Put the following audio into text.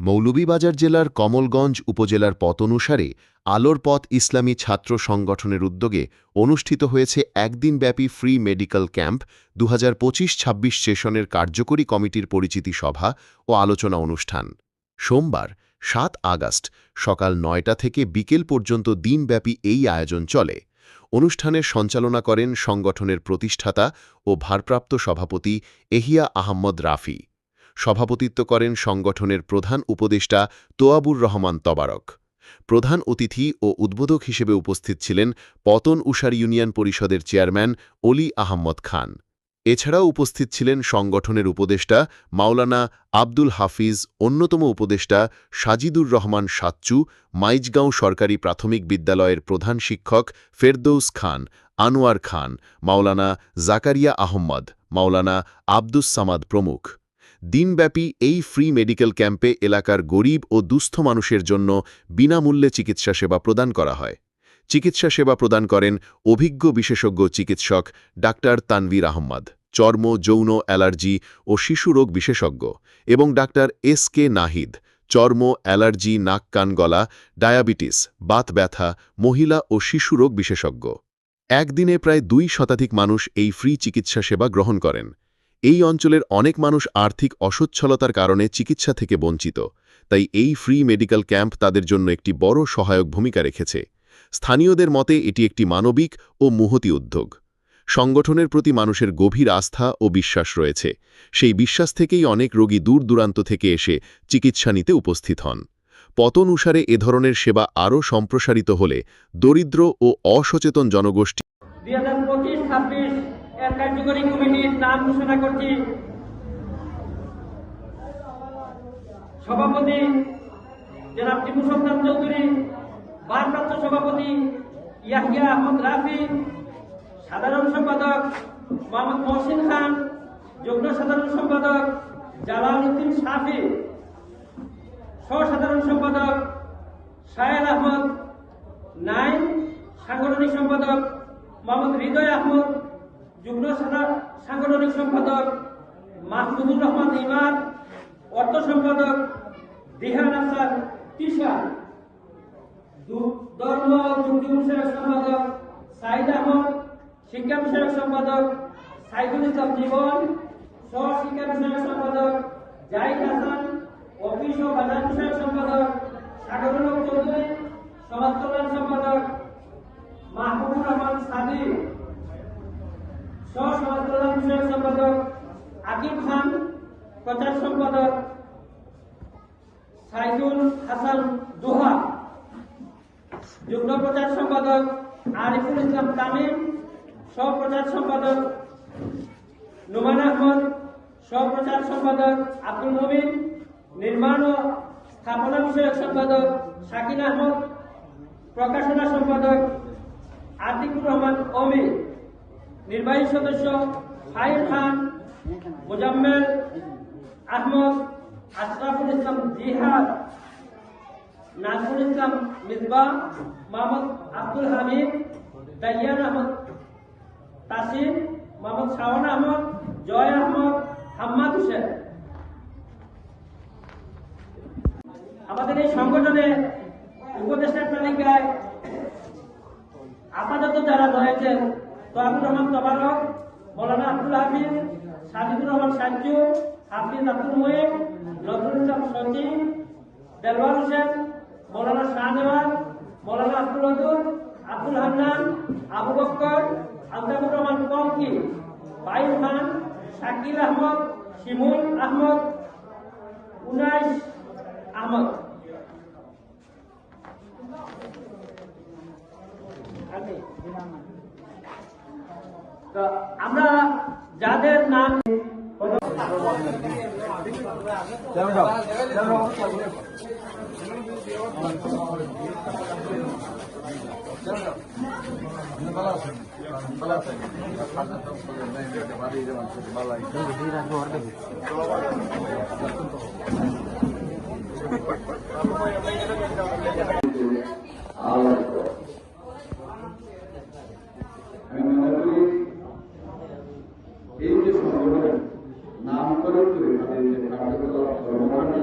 মৌলভীবাজার জেলার কমলগঞ্জ উপজেলার পতনুসারে আলোর পথ ইসলামী ছাত্র সংগঠনের উদ্যোগে অনুষ্ঠিত হয়েছে একদিনব্যাপী ফ্রি মেডিকেল ক্যাম্প দু হাজার পঁচিশ ছাব্বিশ সেশনের কার্যকরী কমিটির পরিচিতি সভা ও আলোচনা অনুষ্ঠান। সোমবার, সাত আগস্ট, সকাল নয়টা থেকে বিকেল পর্যন্ত দিনব্যাপী এই আয়োজন চলে। অনুষ্ঠানের সঞ্চালনা করেন সংগঠনের প্রতিষ্ঠাতা ও ভারপ্রাপ্ত সভাপতি এহিয়া আহম্মদ রাফি। সভাপতিত্ব করেন সংগঠনের প্রধান উপদেষ্টা তোয়াবুর রহমান তবারক। প্রধান অতিথি ও উদ্বোধক হিসেবে উপস্থিত ছিলেন পতন উষার ইউনিয়ন পরিষদের চেয়ারম্যান অলি আহম্মদ খান। এছাড়াও উপস্থিত ছিলেন সংগঠনের উপদেষ্টা মাওলানা আব্দুল হাফিজ, অন্যতম উপদেষ্টা সাজিদুর রহমান সাচ্চু, মাইজগাঁও সরকারি প্রাথমিক বিদ্যালয়ের প্রধান শিক্ষক ফেরদৌস খান, আনোয়ার খান, মাওলানা জাকারিয়া আহম্মদ, মাওলানা আব্দুস সামাদ প্রমুখ। দিনব্যাপী এই ফ্রি মেডিকেল ক্যাম্পে এলাকার গরিব ও দুস্থ মানুষের জন্য বিনামূল্যে চিকিৎসা সেবা প্রদান করা হয়। চিকিৎসা সেবা প্রদান করেন অভিজ্ঞ বিশেষজ্ঞ চিকিৎসক ডাক্তার তানভীর আহম্মদ, চর্ম, যৌন, অ্যালার্জি ও শিশু রোগ বিশেষজ্ঞ এবং ডাক্তার এস কে নাহিদ, চর্ম, অ্যালার্জি, নাক, কান, গলা, ডায়াবেটিস, বাত ব্যথা, মহিলা ও শিশু রোগ বিশেষজ্ঞ। একদিনে প্রায় দুই শতাধিক মানুষ এই ফ্রি চিকিৎসা সেবা গ্রহণ করেন। এই অঞ্চলের অনেক মানুষ আর্থিক অসচ্ছলতার কারণে চিকিৎসা থেকে বঞ্চিত, তাই এই ফ্রি মেডিকেল ক্যাম্প তাদের জন্য একটি বড় সহায়ক ভূমিকা রেখেছে। স্থানীয়দের মতে এটি একটি মানবিক ও মুহতি উদ্যোগ। সংগঠনের প্রতি মানুষের গভীর আস্থা ও বিশ্বাস রয়েছে। সেই বিশ্বাস থেকেই অনেক রোগী দূর দূরান্ত থেকে এসে চিকিৎসা নিতে উপস্থিত হন। পতন এ ধরনের সেবা আরও সম্প্রসারিত হলে দরিদ্র ও অসচেতন জনগোষ্ঠী দুই হাজার পঁচিশ ছাব্বিশ এর কার্যকরী কমিটির নাম ঘোষণা করছি। সভাপতি জনাব টিপু সুলতান চৌধুরী, ভারপ্রাপ্ত সভাপতি ইয়াহিয়া আহমদ রাফি, সাধারণ সম্পাদক মোহাম্মদ মহসিন খান, যুগ্ম সাধারণ সম্পাদক জালাল উদ্দিন সাফি সহ-সাধারণ সম্পাদক সায়েদ আহমদ নাইন সাংগঠনিক সম্পাদক মোহাম্মদ হৃদয় আহমদ যুগ্ম সাংগঠনিক সম্পাদক মাহমুদুর রহমান ইমাদ অর্থ সম্পাদক দিহান আসাদ তিশা। ধর্ম দুর্যোগ বিষয়ক সম্পাদক সাইদ আহমদ, শিক্ষা বিষয়ক সম্পাদক সাইদুল ইসলাম জীবন সহ বিষয়ক সম্পাদক জাহিদ হাসান, অফিস ও বাজার বিষয়ক সম্পাদক সাগরুল চৌধুরী। সম্পাদক আকিব খান, প্রচার সম্পাদক সাইদুল হাসান দোহা, যুগ্ম প্রচার সম্পাদক আরিফুল ইসলাম তামিম, সহ প্রচার সম্পাদক নুমান আহমদ, সহ প্রচার সম্পাদক আব্দুল নবীন নির্মাণ ও স্থাপনা বিষয়ক সম্পাদক শাকিন আহমদ, প্রকাশনা সম্পাদক আতিকুর রহমান অমি নির্বাহী সদস্য ফাইল খান মোজাম্মেল, আহমদ, আশরাফুল ইসলাম জিহাদ, নাজমুল ইসলাম মিসবা, মোহাম্মদ আব্দুল হামিদ, দাইয়ান আহমদ তাসিম মোহাম্মদ শাওন আহমদ, জয় আহমদ, হাম্মাদ হোসেন। আমাদের এই সংগঠনে উপদেষ্টার তালিকায় আপাতত যারা রয়েছেন তো তোয়াবুর রহমান তবারক মৌলানা আব্দুল হাফিজ, সাজিদুর রহমান সাজ্জু হাফিজ আব্দুল মোয়েব নজরুল ইসলাম সচিন, দেলওয়ার হোসেন, মৌলানা শাহনেওয়াজ মৌলানা আব্দুল হদুর আব্দুল হান্নান, আবু বক্কর আলতাবুর রহমান কঙ্কি বাইল খান, শাকিল আহমদ, শিমুল আহমদ, উনাইশ আহমদ। আমরা যাদের নাম আল্লাহর পথ। আমি মনে করি এই যে সংগঠন নামকরণ করে তাদের যে কার্যকলাপ কর্মকাণ্ড